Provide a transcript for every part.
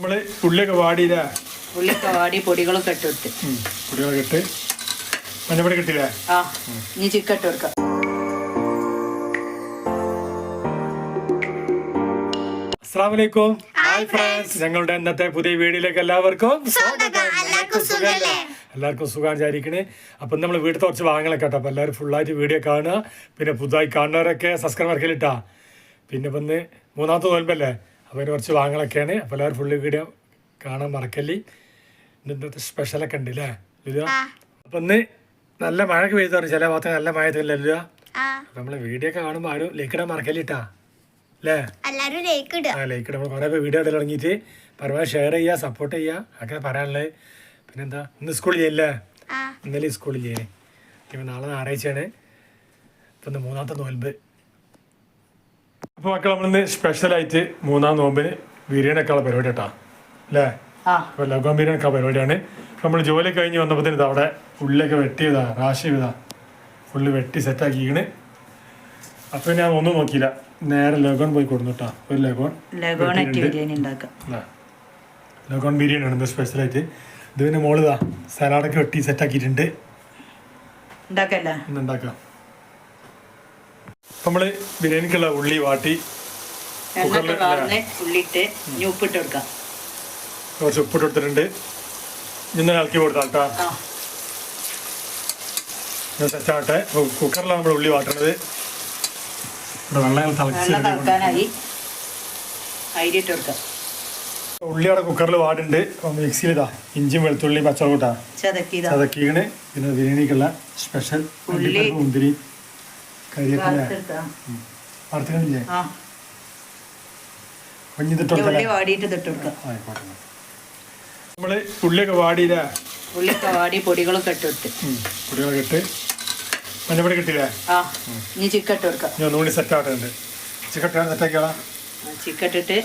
നമ്മൾ ഉള്ളിയൊക്കെ വാടിയില്ല? ഉള്ളിയൊക്കെ വാടി പൊടികളൊക്കെ ഇട്ട് കൊടുത്ത്. കുടികളൊക്കെ ഇട്ട്. മഞ്ഞപ്പൊടി കിട്ടിയില്ലേ ആ ഇനി ചിക്കൻ ഇട്ട് കൊടുക്കാം. അസ്സാം വലൈക്കും ഹായ് ഫ്രണ്ട്സ് ഞങ്ങളുടെ ഇന്നത്തെ പുതിയ വീഡിയോയിലേക്ക് എല്ലാവർക്കും എല്ലാവർക്കും എല്ലാവർക്കും സുഖം വിചാരിക്കണേ. അപ്പം നമ്മൾ വീട്ടിൽ കുറച്ച് വാങ്ങലൊക്കെ കേട്ടോ. അപ്പോൾ എല്ലാവരും ഫുള്ളായിട്ട് വീഡിയോ കാണുക. പിന്നെ പുതുതായി കാണുന്നവരൊക്കെ സബ്സ്ക്രൈബ് വർക്കിലിട്ടാ. പിന്നെ ഇപ്പം മൂന്നാമത്തെ തോൽപ്പല്ലേ അപ്പോൾ അതിന് കുറച്ച് വാങ്ങലൊക്കെയാണ്. അപ്പോൾ എല്ലാവരും ഫുള്ള് വീഡിയോ കാണാൻ മറക്കല്ലേ. ഇന്ന് ഇന്നത്തെ സ്പെഷ്യലൊക്കെ ഉണ്ട് അല്ലേ ലുലു? അപ്പം ഇന്ന് നല്ല മഴയൊക്കെ പെയ്തു ചില ഭാഗത്ത് നല്ല മഴ എത്തില്ല ആ. അപ്പം നമ്മൾ വീഡിയോ ഒക്കെ കാണുമ്പോൾ ആരും ലൈക്കിടാൻ മറക്കല്ലിട്ടാ അല്ലേ ആ ലൈക്കിട നമ്മൾ കുറേ പേര് വീഡിയോ ഇടയിൽ ഇറങ്ങിയിട്ട് പരമാവധി ഷെയർ ചെയ്യുക സപ്പോർട്ട് ചെയ്യുക അങ്ങനെ പറയാനുള്ളത്. പിന്നെന്താ ഇന്ന് സ്കൂളിൽ ചെയ്യല്ലേ ഇന്നലെ സ്കൂളിൽ ചെയ്യേ ഇപ്പം നാളെ ഞായറാഴ്ചയാണ്. ഇപ്പം മൂന്നാമത്തെ നോൽമ്പ്. അപ്പോൾ മക്കൾ നമ്മളിന്ന് സ്പെഷ്യലായിട്ട് മൂന്നാം നോമ്പിന് ബിരിയാണി ഒക്കെ ഉള്ള പരിപാടി കേട്ടോ. അല്ലേ? ആ. അപ്പോൾ ലഗോൺ ബിരിയാണി ഒക്കെ പരിപാടിയാണ്. നമ്മൾ ജോലി കഴിഞ്ഞ് വന്നപ്പോഴത്തേന് ഇത് അവിടെ ഉള്ളിലൊക്കെ വെട്ടിയതാ റാശി ചെയ്താ ഫുള്ള് വെട്ടി സെറ്റാക്കിക്കണ് അപ്പോൾ ഞാൻ ഒന്നും നോക്കിയില്ല. നേരെ ലഗോൺ പോയി കൊടുന്നുട്ടാ ഒരു ലഗോൺ ലഗോൺ ബിരിയാണി ആണ് സ്പെഷ്യലായിട്ട് ഇത് പിന്നെ മോളിതാ സലാഡൊക്കെ വെട്ടി സെറ്റാക്കിയിട്ടുണ്ട് ഉണ്ടാക്കാം. നമ്മൾ ബിരിയാണിക്കുള്ള ഉള്ളി വാട്ടി ഉള്ളിട്ട് ഉപ്പിട്ട് കൊടുക്കാം. കുറച്ച് ഉപ്പിട്ട് കൊടുത്തിട്ടുണ്ട്. ഇന്ന് ഇളക്കി കൊടുത്താൽ കേട്ടോ ഞാൻ സെറ്റാവട്ടെ കുക്കറിലാണ് നമ്മൾ ഉള്ളി വാട്ടണത്. ഇവിടെ വെള്ളം തിളക്കാനായി അരി കൊടുക്കാം. ഉള്ളി അവിടെ കുക്കറിൽ വാടുണ്ട്. മിക്സിയിൽ ഇതാ ഇഞ്ചിയും വെളുത്തുള്ളി പച്ചമുളക് ചതക്കീണ്. പിന്നെ ബിരിയാണിക്കുള്ള സ്പെഷ്യൽ. മുന്തിരി. കരിയേപ്പില. വറുത്തിട്ടില്ലേ കുഞ്ഞിതിട്ട് ആയിക്കോട്ടെ. നമ്മൾ ഉള്ളിയൊക്കെ വാടിയില്ല. ഉള്ളിയൊക്കെ വാടി പൊടികളൊക്കെ ഇട്ട് പൊടികളൊക്കെ ഇട്ട്. മഞ്ഞപ്പൊടി കിട്ടിയില്ലേ ഇനി ചിക്കൻ ഇട്ട് കൊടുക്കാം. ഞാൻ ഒന്നുകൂടി സെറ്റ് ആയിട്ടുണ്ട് ചിക്കൻ സെറ്റാക്കിയാളാ ചിക്കൻ ഇട്ടിട്ട്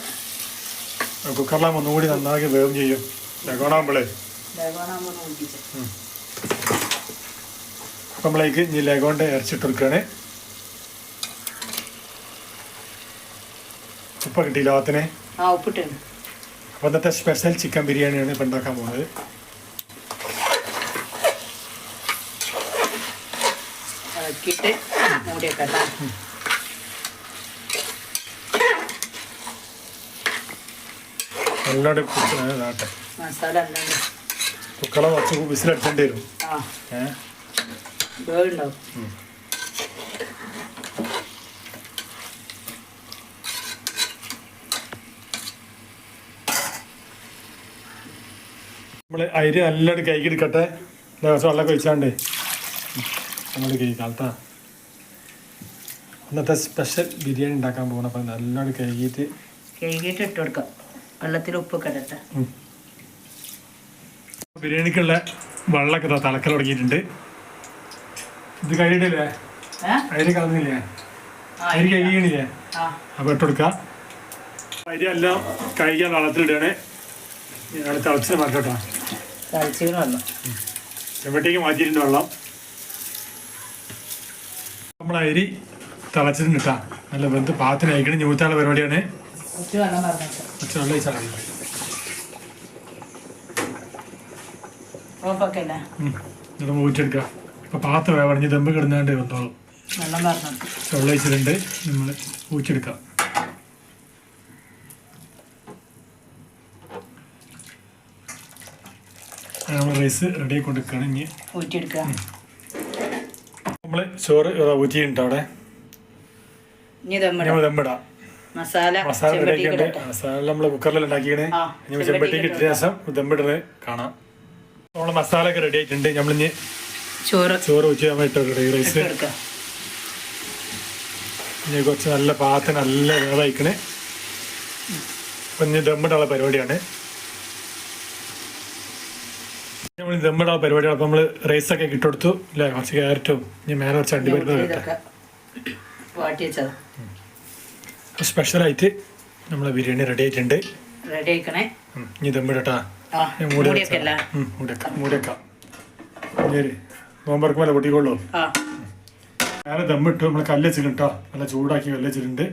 കുക്കറിലാകുമ്പോൾ ഒന്നുകൂടി നന്നാക്കി വേഗം ചെയ്യും. ലഗോണാകുമ്പോളേ ലഗോണാകുമ്പോൾ അപ്പം നമ്മളേക്ക് ഇനി ലഗോണിന്റെ ഇറച്ചിട്ട് കൊടുക്കുകയാണ് ഉപ്പ കിട്ടിയില്ല ഭാഗത്തിന് ആ അപ്പോൾ ഇന്നത്തെ സ്പെഷ്യൽ ചിക്കൻ ബിരിയാണിയാണ് ഇപ്പം ഉണ്ടാക്കാൻ പോകുന്നത്. ഇളക്കിയിട്ട് മൂടി വെക്കാം കേട്ടോ. നല്ലോണം ഇതാട്ടെ മസാല കുറച്ച് വിസിലടിച്ചേണ്ടി വരും. ഏഹ് നമ്മൾ അരി നല്ലോണം കൈക്ക് എടുക്കട്ടെ. ദിവസം വെള്ളമൊക്കെ ഒഴിച്ചാണ്ട്. നമ്മൾ കാലത്താ ഇന്നത്തെ സ്പെഷ്യൽ ബിരിയാണി ഉണ്ടാക്കാൻ പോകണം അപ്പം നല്ലോണം കഴുകിയിട്ട് കഴുകിയിട്ട് ഇട്ട് കൊടുക്കാം. വെള്ളത്തിൽ ഉപ്പൊക്കെ ഇടട്ടെ. ബിരിയാണിക്കുള്ള വെള്ളമൊക്കെ തളക്കൽ തുടങ്ങിയിട്ടുണ്ട്. ഇത് കഴിയിട്ടില്ലേ? അരി കളഞ്ഞില്ലേ? അരി കഴുകണില്ലേ ആ. അപ്പോൾ ഇട്ട് കൊടുക്കാം. അരി എല്ലാം കഴുകിയാൽ വെള്ളത്തിലിടുകയാണ്. ഞാൻ തിളച്ചിട്ട് മാറ്റോട്ടാ. തളിച്ചിങ്ങനെ വന്നു. ചെമ്പട്ടേക്ക് മാറ്റിയിട്ടുണ്ട് വെള്ളം? നമ്മൾ അരി തിളച്ചിട്ടുണ്ട് കേട്ടാ നല്ല വെന്ത് പാത്തിന് അയക്കണം ഞൂറ്റാള പരിപാടിയാണ്. കുറച്ച് വെള്ളം ഒഴിച്ചാൽ മതി. ഇപ്പം പാത്ത് വേവണഞ്ഞ് ദമ്പ് കിടന്നാണ്ട് വന്നോളും. വെള്ളം പറഞ്ഞിട്ട് കുറച്ച് വെള്ളം നമ്മൾ ഊറ്റിയെടുക്കാം. നമ്മൾ റൈസ് റെഡി കൊടുക്കുകയാണ്. ഇനി ഊറ്റിയെടുക്കുക. നമ്മൾ ചോറ് ഊറ്റിയിട്ടുണ്ട് അവിടെ. ഇനി ദമ്മിടാം നമ്മൾ ദമ്മിടാം മസാല മസാല റെഡിയാക്കിയിട്ട് മസാല നമ്മൾ കുക്കറിൽ ഉണ്ടാക്കിയാണ് ഇനി ചെമ്പട്ടിക്ക് ഇട്ട ശേഷം ദമ്മിടുന്നത് കാണാം. നമ്മൾ മസാല ഒക്കെ റെഡി ആയിട്ടുണ്ട്. നമ്മളിനി ചോറ് ചോറ് ഊറ്റി നമ്മൾ ഇട്ട് റൈസ് ഇനി കുറച്ച് നല്ല പാത്ത് നല്ല വേവായിക്കണേ. അപ്പം ഇനി ദമ്മിടാനുള്ള പരിപാടിയാണ്. നമ്മൾ പരിപാടി പരിപാടിയാണ് അപ്പം നമ്മൾ ഒക്കെ ഇട്ടുകൊടുത്തു. അല്ലേ കുറച്ച് ക്യാരറ്റും ഇനി മേലെ കുറച്ച് അടിപൊളി സ്പെഷ്യലായിട്ട് നമ്മളെ ബിരിയാണി റെഡി ആയിട്ടുണ്ട്. റെഡി ആയിക്കണേ. ഇനി ദമ്മിടട്ടാ ഞാൻ മൂടിയൊക്കെ അല്ല ഉം, മൂടിയേക്കാം മൂടിയേക്കാം ഇനി ഒരു നോമ്പർക്ക് മേലെ പൊട്ടിക്കോളൂ? ആ. നേരെ ദമ്മിട്ടു നമ്മൾ കല്ല് വെച്ചിട്ടുണ്ട് നല്ല ചൂടാക്കി കല്ല് വെച്ചിട്ടുണ്ട്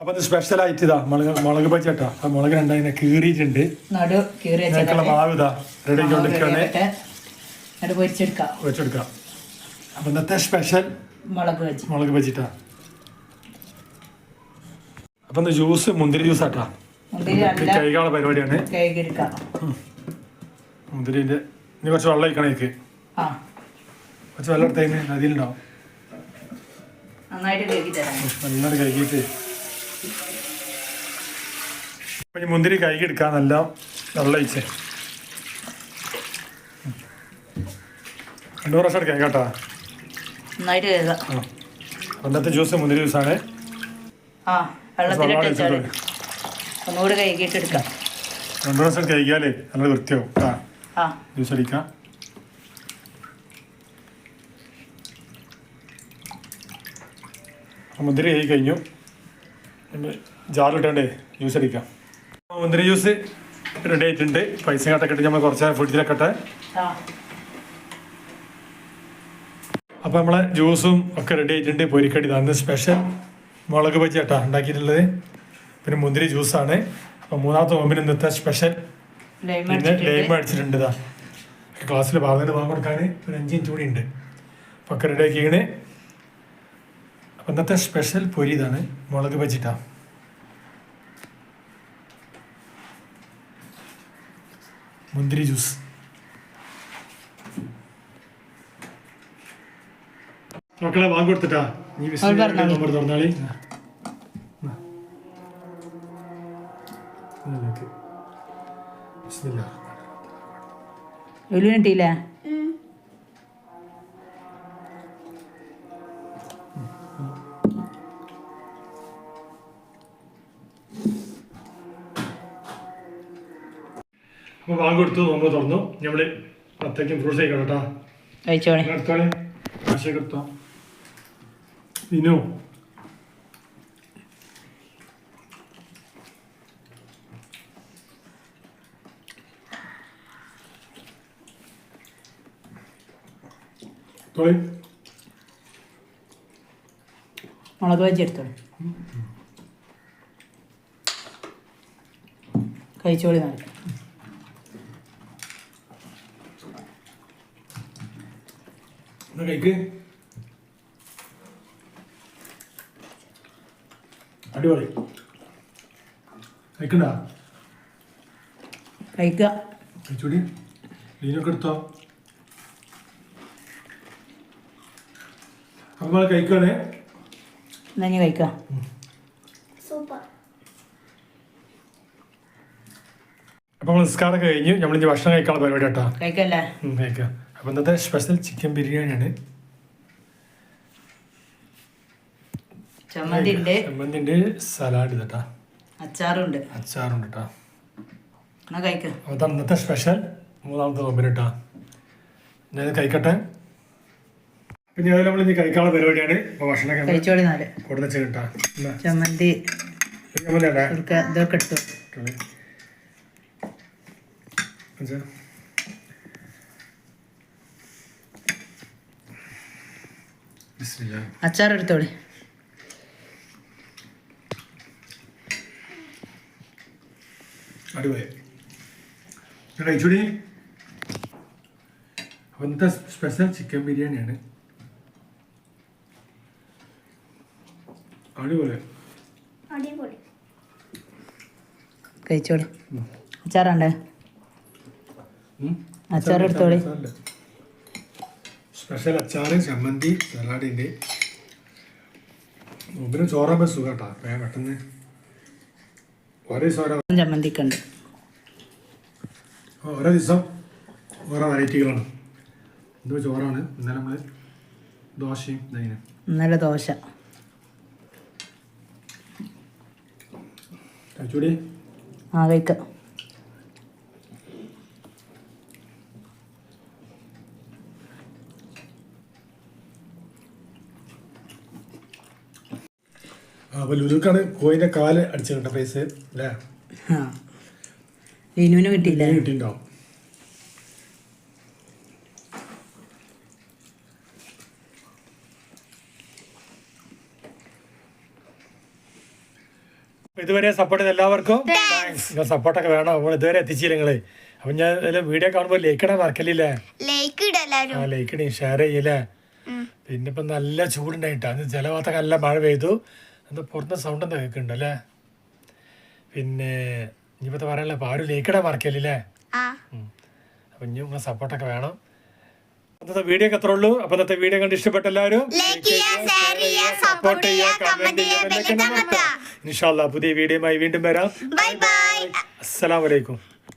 അപ്പൊ ഇത് സ്പെഷ്യൽ ആയിട്ട് ഇതാ മുളക് മുളക് പച്ചട്ടാ ആ മുളക് രണ്ടായിരം കീറിയിട്ടുണ്ട്. നടു മാവ് ഇതാ റെഡി ആക്കിക്കൊണ്ടിരിക്കുകയാണ് അത് പൊരിച്ചെടുക്കാം. വെച്ചെടുക്കാം അപ്പൊ ഇന്നത്തെ സ്പെഷ്യൽ മുളക് വെച്ച് മുളക് അപ്പൊ ഇന്ന് ജ്യൂസ് മുന്തിരി ജ്യൂസ് ആട്ടാ. മുന്തിരി ഇത് നല്ല കൈകാള പരിപാടിയാണ്. മുന്തിരിന്റെ ഇനി കുറച്ച് വെള്ളം ഒഴിക്കണേക്ക് ആ. കുറച്ച് വെള്ളം എടുത്തതിന് നദിയിലുണ്ടാവും. നന്നായിട്ട് കഴുകി തരാം നന്നായിട്ട് കഴുകിയിട്ട് അപ്പൊ മുന്തിരി എടുക്കാൻ നല്ല വെള്ളം ഒഴിച്ചേ രണ്ടു പ്രാവശ്യം എടുക്കാം കേട്ടോ. നന്നായിട്ട് കഴുകാം. ആ. ജ്യൂസ് മുന്തിരി ജ്യൂസാണ് ആ വെള്ളത്തിലിട്ട് വെള്ളം വെച്ചാൽ ഒഴിച്ചിട്ട് ഒന്നുകൂടി കഴുകിയിട്ട് എടുക്കാം. രണ്ടു പ്രാവശ്യം കഴുകിയാലേ നല്ല വൃത്തിയാവും ആ. ജ്യൂസ് അടിക്കാം. മുന്തിരി കഴുകി കഴിഞ്ഞു. ജാറിലിട്ടേ ജ്യൂസ് അടിക്കാം. മുന്തിരി ജ്യൂസ് റെഡി ആയിട്ടുണ്ട്. പൈസ കട്ടൊക്കെ ഇട്ട് നമ്മൾ കുറച്ച് ഫ്രിഡ്ജിലൊക്കെ ഇട്ടെ. അപ്പോൾ നമ്മളെ ജ്യൂസും ഒക്കെ റെഡി ആയിട്ടുണ്ട്. പൊരിക്കടി ഇതാണ് സ്പെഷ്യൽ മുളക് ബജി കേട്ടാ ഉണ്ടാക്കിയിട്ടുള്ളത്. പിന്നെ മുന്തിരി ജ്യൂസാണ് അപ്പോൾ മൂന്നാമത്തെ നോമ്പിന് ഇന്നത്തെ സ്പെഷ്യൽ പിന്നെ ലൈം അടിച്ചിട്ടുണ്ട് ഇതാ. ക്ലാസ്സിൽ പറഞ്ഞിട്ട് ഭാഗം കൊടുക്കാൻ ഒരു അഞ്ച് മിനിറ്റ് കൂടി ഉണ്ട്. അപ്പോൾ ഒക്കെ റെഡി ആക്കിയാണ് അപ്പോൾ ഇന്നത്തെ സ്പെഷ്യൽ പൊരി ഇതാണ്. മുളക് ബജിട്ടാ. മുന്തിരി ജ്യൂസ്. മക്കളെ വാങ്ങി കൊടുത്തിട്ടാ. നീ. നമ്പർ തുറന്നാളി. ആ. അപ്പോൾ വാങ്ങി കൊടുത്തു നമ്മൾ തുറന്നു. നമ്മൾ അത്തേക്കും ഫ്രൂട്ട്സ് കഴിക്കണം കേട്ടോ. കഴിച്ചോണേ എടുത്തോളെ ആശയൊക്കെ എടുത്തോ ഇനു തോളി മുളക് വെച്ച് എടുത്തോളൂ. കഴിച്ചോളി നാളെ. എന്നാ കഴിക്ക്. അടിപൊളി. കഴിക്കണ്ട? കഴിക്കുക കഴിച്ചോടി. ലീനൊക്കെ എടുത്തോ? അമ്മ കഴിക്കണേ എന്നാ ഇനി കഴിക്കാം. സൂപ്പർ. അപ്പോൾ നമ്മൾ നിസ്കാരമൊക്കെ കഴിഞ്ഞ് നമ്മളിനി ഭക്ഷണം കഴിക്കാനുള്ള പരിപാടി കേട്ടോ. കഴിക്കല്ലേ? കഴിക്കാം. അപ്പോൾ ഇന്നത്തെ സ്പെഷ്യൽ ചിക്കൻ ബിരിയാണിയാണ് ചമ്മന്തി ഉണ്ട്. ചമ്മന്തിന്റെ സലാഡ് കേട്ടാ അച്ചാറുണ്ട്. അച്ചാറുണ്ട് കേട്ടോ അതാണ് ഇന്നത്തെ സ്പെഷ്യൽ മൂന്നാമത്തെ നോമ്പിന് കേട്ടാ ഞാൻ കഴിക്കട്ടെ. പിന്നെ അതിൽ നമ്മൾ ഇനി കഴിക്കാനുള്ള പരിപാടിയാണ്. അപ്പോൾ ഭക്ഷണം കഴിച്ചോളി നാല്. കൊടുത്ത് കിട്ടാ ചമ്മന്തി. ചമ്മന്തി ഇതൊക്കെ ഇതൊക്കെ അച്ചാർ എടുത്തോളി അടിപൊളി. ഇന്നത്തെ സ്പെഷ്യൽ ചിക്കൻ ബിരിയാണിയാണ്. അടിപൊളി. അടിപൊളി. കഴിച്ചോളി. അച്ചാറുണ്ടേ. അച്ചാർ എടുത്തോളി സ്പെഷ്യൽ അച്ചാറ് ചമ്മന്തി സലാഡിന്റെ. മുമ്പിന് ചോറാകുമ്പോൾ സുഖം കേട്ടോ വേഗം പെട്ടെന്ന് ഓരോ ദിവസം ഓരോ ചമ്മന്തിക്ക് ഉണ്ട് ഓരോ ദിവസം ഓരോ വെറൈറ്റികളാണ്. ഇത് ചോറാണ്. ഇന്നലെ നമ്മൾ ദോശയും ഇതങ്ങനെ ഇന്നലെ ദോശ. കഴിച്ചൂടി? ആ കഴിക്കാം. ആ അപ്പോൾ ലുലുക്കാണ് കോയിന്റെ കാൽ അടിച്ചു കിട്ട പ്രൈസ് അല്ലേ? ആ. ലീനുവിന് കിട്ടിയില്ലേ? കിട്ടിയിട്ടുണ്ടാവും. ഇതുവരെ സപ്പോർട്ട് ചെയ്ത എല്ലാവർക്കും താങ്ക്സ് നിങ്ങൾ സപ്പോർട്ടൊക്കെ വേണം. അപ്പോൾ ഇതുവരെ എത്തിച്ചില്ല നിങ്ങൾ അപ്പം ഞാൻ വീഡിയോ കാണുമ്പോൾ ലൈക്ക് ഇടാൻ മറക്കലില്ലേ? ലൈക്ക് ഇട ആ ലൈക്ക് ഇടീ ഷെയർ ചെയ്യല്ലേ പിന്നെ ഇപ്പം നല്ല ചൂടുണ്ടായിട്ടാ. അന്ന് ചില ഭാഗത്തൊക്കെ നല്ല മഴ പെയ്തു. എന്താ പുറത്ത് സൗണ്ട് എന്താ കേൾക്കുന്നുണ്ട് അല്ലേ? പിന്നെ ഇനിയിപ്പോ പറയാനുള്ള അപ്പോൾ ആരും ലൈക്ക് മറക്കല്ലേ അപ്പം ഇനി നിങ്ങളെ സപ്പോർട്ടൊക്കെ വേണം. അന്നത്തെ വീഡിയോ ഒക്കെ അത്രേ ഉള്ളൂ. അപ്പം ഇന്നത്തെ വീഡിയോ കണ്ട് ഇഷ്ടപ്പെട്ട എല്ലാവരും സപ്പോർട്ട് ചെയ്യുക ഇൻഷാല്ലാ പുതിയ വീഡിയോയുമായി വീണ്ടും വരാം. അസ്സലാമലൈക്കും